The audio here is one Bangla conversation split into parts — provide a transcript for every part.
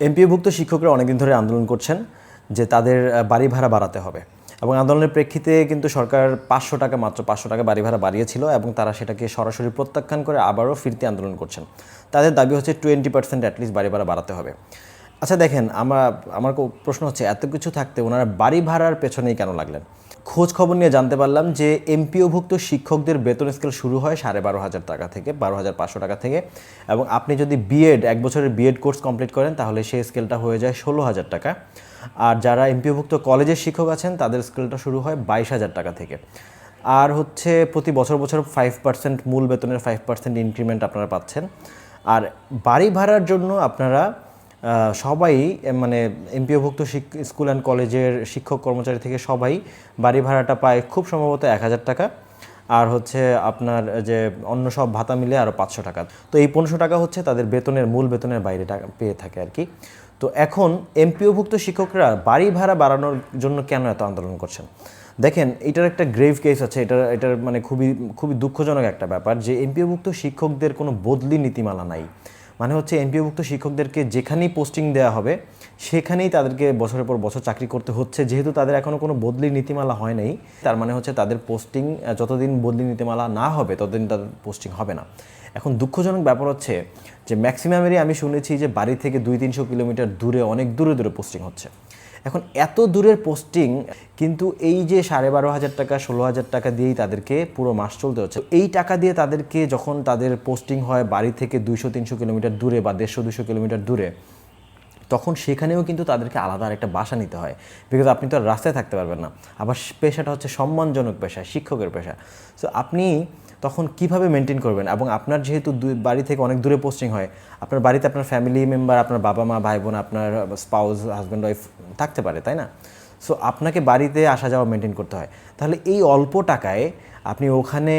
এমপিওভুক্ত শিক্ষকরা অনেকদিন ধরে আন্দোলন করছেন যে তাদের বাড়ি ভাড়া বাড়াতে হবে। এবং আন্দোলনের প্রেক্ষিতে কিন্তু সরকার পাঁচশো টাকা মাত্র, পাঁচশো টাকা বাড়ি ভাড়া বাড়িয়েছিল এবং তারা সেটাকে সরাসরি প্রত্যাখ্যান করে আবারও ফিরতি আন্দোলন করছেন। তাদের দাবি হচ্ছে টোয়েন্টি পার্সেন্ট অ্যাটলিস্ট বাড়ি ভাড়া বাড়াতে হবে। আচ্ছা দেখেন, আমরা, আমার প্রশ্ন হচ্ছে, এত কিছু থাকতে ওনারা বাড়ি ভাড়ার পেছনেই কেন লাগলেন? খোঁজ খবর নিয়ে জানতে পারলাম যে এমপিওভুক্ত শিক্ষকদের বেতন স্কেল শুরু হয় সাড়ে বারো হাজার টাকা থেকে, বারো হাজার পাঁচশো টাকা থেকে এবং আপনি যদি বিএড এক বছরের বিএড কোর্স কমপ্লিট করেন তাহলে সেই স্কেলটা হয়ে যায় ষোলো হাজার টাকা। আর যারা এমপিওভুক্ত কলেজের শিক্ষক আছেন তাদের স্কেলটা শুরু হয় বাইশ হাজার টাকা থেকে। আর হচ্ছে প্রতি বছর বছর ফাইভ পার্সেন্ট মূল বেতনের ফাইভ পার্সেন্ট ইনক্রিমেন্ট আপনারা পাচ্ছেন। আর বাড়ি ভাড়ার জন্য আপনারা সবাই মানে এমপিওভুক্ত স্কুল অ্যান্ড কলেজের শিক্ষক কর্মচারী থেকে সবাই বাড়ি ভাড়াটা পায় খুব সম্ভবত এক হাজার টাকা। আর হচ্ছে আপনার যে অন্য সব ভাতা মিলে আরও পাঁচশো টাকা। তো এই পনেরোশো টাকা হচ্ছে তাদের বেতনের, মূল বেতনের বাইরে টাকা পেয়ে থাকে আর কি। তো এখন এমপিওভুক্ত শিক্ষকরা বাড়ি ভাড়া বাড়ানোর জন্য কেন এত আন্দোলন করছেন? দেখেন, এটার একটা গ্রেভ কেস আছে। এটার এটার মানে খুবই খুবই দুঃখজনক একটা ব্যাপার যে এমপিওভুক্ত শিক্ষকদের কোনো বদলি নীতিমালা নাই। মানে হচ্ছে এমপিওভুক্ত শিক্ষকদেরকে যেখানেই পোস্টিং দেওয়া হবে, সেখানেই তাদেরকে বছরের পর বছর চাকরি করতে হচ্ছে। যেহেতু তাদের এখনও কোনো বদলি নীতিমালা হয় নাই, তার মানে হচ্ছে তাদের পোস্টিং যতদিন বদলি নীতিমালা না হবে, ততদিন তাদের পোস্টিং হবে না। এখন দুঃখজনক ব্যাপার হচ্ছে যে ম্যাক্সিমামেরই আমি শুনেছি যে, বাড়ি থেকে দুই তিনশো কিলোমিটার দূরে, অনেক দূরে দূরে পোস্টিং হচ্ছে। এখন এত দূরের পোস্টিং কিন্তু এই যে সাড়ে বারো হাজার টাকা, ষোলো হাজার টাকা দিয়েই তাদেরকে পুরো মাস চলতে হচ্ছে। এই টাকা দিয়ে তাদেরকে যখন তাদের পোস্টিং হয় বাড়ি থেকে দুইশো, তিনশো কিলোমিটার দূরে বা দেড়শো দুশো কিলোমিটার দূরে তখন সেখানেও কিন্তু তাদেরকে আলাদা আরেকটা বাসা নিতে হয়। বিকজ আপনি তো আর রাস্তায় থাকতে পারবেন না। আবার পেশাটা হচ্ছে সম্মানজনক পেশা, শিক্ষকের পেশা। সো আপনি তখন কীভাবে মেনটেন করবেন? এবং আপনার যেহেতু বাড়ি থেকে অনেক দূরে পোস্টিং হয়, আপনার বাড়িতে আপনার ফ্যামিলি মেম্বার আপনার বাবা মা, ভাই বোন, আপনার স্পাউস হাজব্যান্ড ওয়াইফ থাকতে পারে, তাই না? সো আপনাকে বাড়িতে আসা যাওয়া মেনটেন করতে হয়। তাহলে এই অল্প টাকায় আপনি ওখানে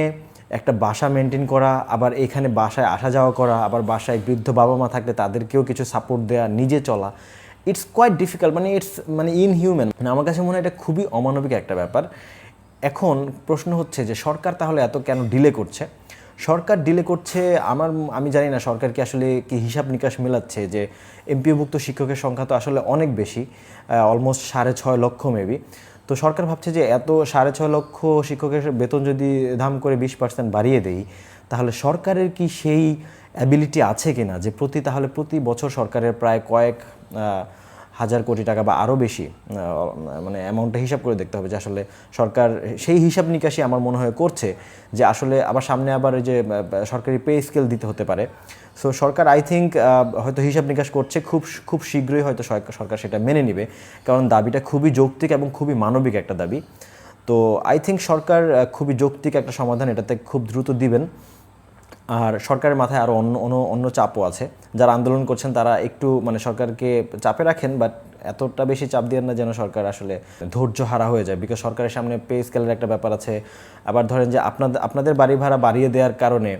একটা বাসা মেনটেন করা, আবার এখানে বাসায় আসা যাওয়া করা, আবার বাসায় বৃদ্ধ বাবা মা থাকলে তাদেরকেও কিছু সাপোর্ট দেওয়া নিজে চলা ইটস কোয়াইট ডিফিকাল্ট মানে ইটস মানে ইনহিউম্যান মানে আমার কাছে মনে হয় এটা খুবই অমানবিক একটা ব্যাপার। এখন প্রশ্ন হচ্ছে যে সরকার তাহলে এত কেন ডিলে করছে? সরকার ডিলে করছে, আমার, আমি জানি না সরকার কি আসলে কি হিসাব নিকাশ মেলাচ্ছে যে এমপিওভুক্ত শিক্ষকের সংখ্যা তো আসলে অনেক বেশি অলমোস্ট সাড়ে ছয় লক্ষ মেবি তো সরকার ভাবছে যে এত সাড়ে ছয় লক্ষ শিক্ষকের বেতন যদি দাম করে বিশ পার্সেন্ট বাড়িয়ে দেই, তাহলে সরকারের কি সেই অ্যাবিলিটি আছে কিনা? যে প্রতি, তাহলে প্রতি বছর সরকারের প্রায় কয়েক হাজার কোটি টাকা বা আরও বেশি মানে অ্যামাউন্টটা হিসাব করে দেখতে হবে যে আসলে সরকার সেই হিসাব নিকাশই আমার মনে হয় করছে যে আসলে আবার সামনে আবার যে সরকারি পে স্কেল দিতে হতে পারে। সো সরকার আই থিঙ্ক হয়তো হিসাব নিকাশ করছে খুব খুব শীঘ্রই হয়তো সরকার সেটা মেনে নেবে। কারণ দাবিটা খুবই যৌক্তিক এবং খুবই মানবিক একটা দাবি। তো আই থিঙ্ক সরকার খুবই যৌক্তিক একটা সমাধান এটাতে খুব দ্রুত দিবেন। আর সরকারের মাথায় আরও অন্য অন্য অন্য চাপও আছে। যারা আন্দোলন করছেন তারা একটু মানে সরকারকে চাপে রাখেন বাট এতটা বেশি চাপ দিয়ে না যেন সরকার আসলে ধৈর্য হারা হয়ে যায়। বিকজ সরকারের সামনে পে স্কেলের একটা ব্যাপার আছে। আবার ধরেন যে আপনাদের আপনাদের বাড়ি ভাড়া বাড়িয়ে দেওয়ার কারণে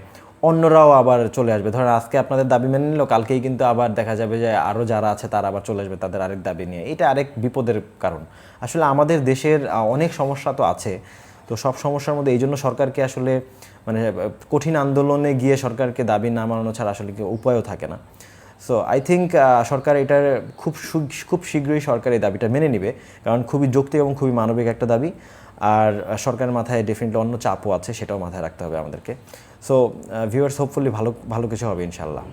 অন্যরাও আবার চলে আসবে। ধরেন আজকে আপনাদের দাবি মেনে নিল, কালকেই কিন্তু আবার দেখা যাবে যে আরও যারা আছে তারা আবার চলে আসবে তাদের আরেক দাবি নিয়ে। এটা আরেক বিপদের কারণ। আসলে আমাদের দেশের অনেক সমস্যা তো আছে। তো সব সমস্যার মধ্যে এই জন্য সরকারকে আসলে মানে কঠিন আন্দোলনে গিয়ে সরকারকে দাবি না মানানো ছাড়া আসলে উপায়ও থাকে না। সো আই থিঙ্ক সরকার এটার খুব খুব শীঘ্রই সরকার এই দাবিটা মেনে নেবে। কারণ খুবই যৌক্তিক এবং খুবই মানবিক একটা দাবি। আর সরকারের মাথায় ডেফিনেটলি অন্য চাপও আছে, সেটাও মাথায় রাখতে হবে আমাদেরকে। সো ভিউয়ার্স হোপফুলি ভালো ভালো কিছু হবে ইনশাল্লাহ